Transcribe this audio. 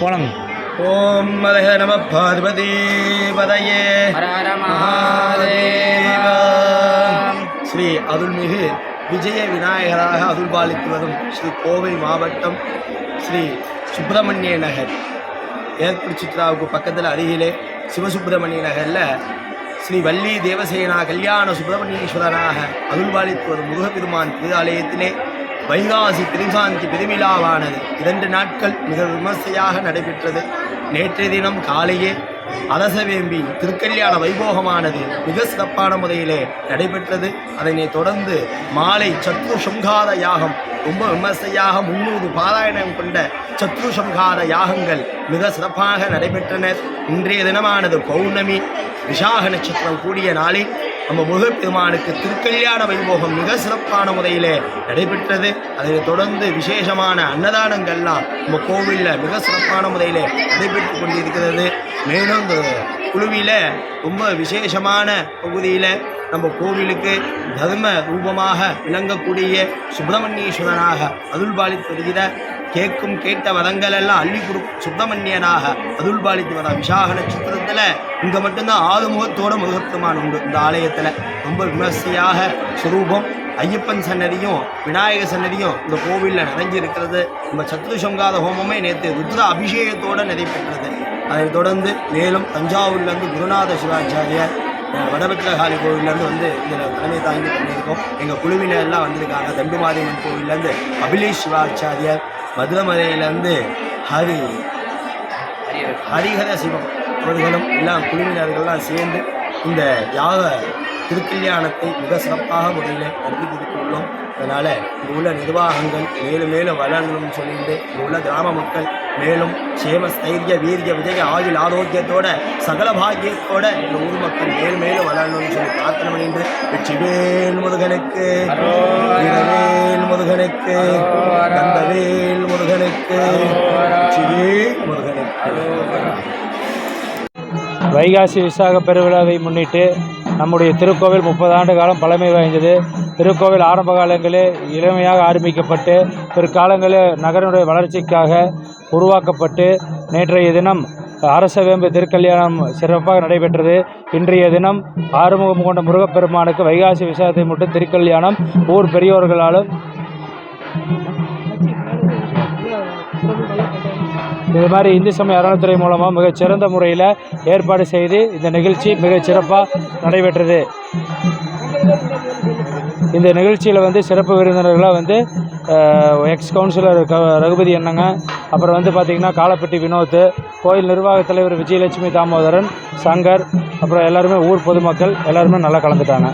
போலாங்க ஓம் மதக நம பார்வதி பதையே. ஹர ஹர மகாதேவா. ஸ்ரீ அருள்மிகு விஜய விநாயகராக அருள்பாலித்து வரும் ஸ்ரீ கோவை மாவட்டம் ஸ்ரீ சுப்பிரமணிய நகர். ஏற்புடி சித்ராவுக்கு பக்கத்தில் அருகிலே சிவசுப்பிரமணிய நகரில் ஸ்ரீ வள்ளி தேவசேனா கல்யாண சுப்பிரமணியேஸ்வரனாக அருள்பாலித்து வரும் முருகப்பெருமான் திருஆலயத்திலே வைகாசி திருசாந்தி பெருவிழாவானது. இரண்டு நாட்கள் மிக விமர்சையாக நடைபெற்றது. நேற்றைய தினம் காலையே அரசவேம்பி திருக்கல்யாண வைபோகமானது மிக சிறப்பான முறையிலே நடைபெற்றது. அதனைத் தொடர்ந்து மாலை சத்ரு சம்ஹார யாகம் ரொம்ப விமர்சையாக முன்னூறு பாராயணம் கொண்ட சத்ரு சம்ஹார யாகங்கள் மிக சிறப்பாக நடைபெற்றன. இன்றைய தினமானது பௌர்ணமி விசாக நட்சத்திரம் கூடிய நாளில் நம்ம முருகப்பெருமானுக்கு திருக்கல்யாண வைபோகம் மிக சிறப்பான முறையிலே நடைபெற்றது. அதைத் தொடர்ந்து விசேஷமான அன்னதானங்கள்லாம் நம்ம கோவிலில் மிக சிறப்பான முறையிலே நடைபெற்று கொண்டிருக்கிறது. மேலும் இந்த குழுவில் ரொம்ப விசேஷமான பகுதியில் நம்ம கோவிலுக்கு தர்ம ரூபமாக விளங்கக்கூடிய சுப்பிரமணியேஸ்வரனாக அருள்பாலித்து வருகிற கேட்கும் கேட்ட வதங்கள் எல்லாம் அள்ளி குரு சுப்பிரமணியனாக அருள்பாலித்து வர விசாக நட்சத்திரத்தில் இங்கே மட்டும்தான் ஆறு முகத்தோட உண்டு இந்த ஆலயத்தில். ரொம்ப விமர்சையாக சுரூபம். ஐயப்பன் சன்னதியும் விநாயகர் சன்னதியும் இந்த கோவிலில் நிறைஞ்சிருக்கிறது. நம்ம சத்ருசங்காத ஹோமமே நேற்று ருத்ர அபிஷேகத்தோடு நடைபெற்றது அதைத் தொடர்ந்து மேலும் தஞ்சாவூர்லேருந்து குருநாத சிவாச்சாரியர் அஹ், வடபத்திரகாளி வந்து இதில் தலைமை தாங்கி பண்ணியிருக்கோம். எங்கள் குழுவினர் எல்லாம் வந்திருக்காங்க தண்டுமாரியம்மன் கோவிலேருந்து அபிலேஷ் சிவாச்சாரியர் மதுரமலையிலேருந்து ஹரி ஹரிஹர சிவம் அவர்களும் எல்லாம் குழுவினர்கள்லாம் சேர்ந்து இந்த யாக திருக்கல்யாணத்தை மிக சிறப்பாக முறையில் நடத்தி கொடுத்துள்ளோம். அதனால் இங்கே உள்ள நிர்வாகங்கள் மேலும் மேலும் வளரணும்னு சொல்லிட்டு இங்கே உள்ள கிராம மக்கள் மேலும் சேம ஸ்தைரிய வீரிய விஜய ஆயுள் ஆரோக்கியத்தோட சகல பாக்கியத்தோட இந்த ஊர் மக்கள் மேலும் மேலும் வளரணும்னு சொல்லி பிரார்த்தனை பண்ணிட்டு வெற்றிவேல் முருகனுக்கு. முருகனுக்கு கந்தவேல் முருகனுக்கு வைகாசி விசாக பெருவிழாவை முன்னிட்டு நம்முடைய திருக்கோவில் முப்பது ஆண்டு காலம் பழமை வாய்ந்தது. திருக்கோவில் ஆரம்ப காலங்களில் இளமையாக ஆரம்பிக்கப்பட்டு பிற்காலங்களில் நகரனுடைய வளர்ச்சிக்காக உருவாக்கப்பட்டு நேற்றைய தினம் அரசவேம்பு திருக்கல்யாணம் சிறப்பாக நடைபெற்றது. இன்றைய தினம் ஆறுமுகம் கொண்ட முருகப்பெருமானுக்கு வைகாசி விசாகத்தை முட்டு திருக்கல்யாணம். ஊர் பெரியோர்களாலும் இது மாதிரி இந்து சமய அறநிலைத்துறை மூலமாக மிகச்சிறந்த முறையில் ஏற்பாடு செய்து இந்த நிகழ்ச்சி மிகச் சிறப்பாக நடைபெற்றது. இந்த நிகழ்ச்சியில் வந்து சிறப்பு விருந்தினர்களாக வந்து எக்ஸ் கவுன்சிலர் க ரகுபதி அண்ணங்க அப்புறம் வந்து பார்த்திங்கன்னா காலப்பட்டி வினோத் கோயில் நிர்வாகத் தலைவர் விஜயலட்சுமி தாமோதரன் சங்கர் அப்புறம் எல்லாருமே ஊர் பொதுமக்கள் எல்லாருமே நல்லா கலந்துட்டாங்க.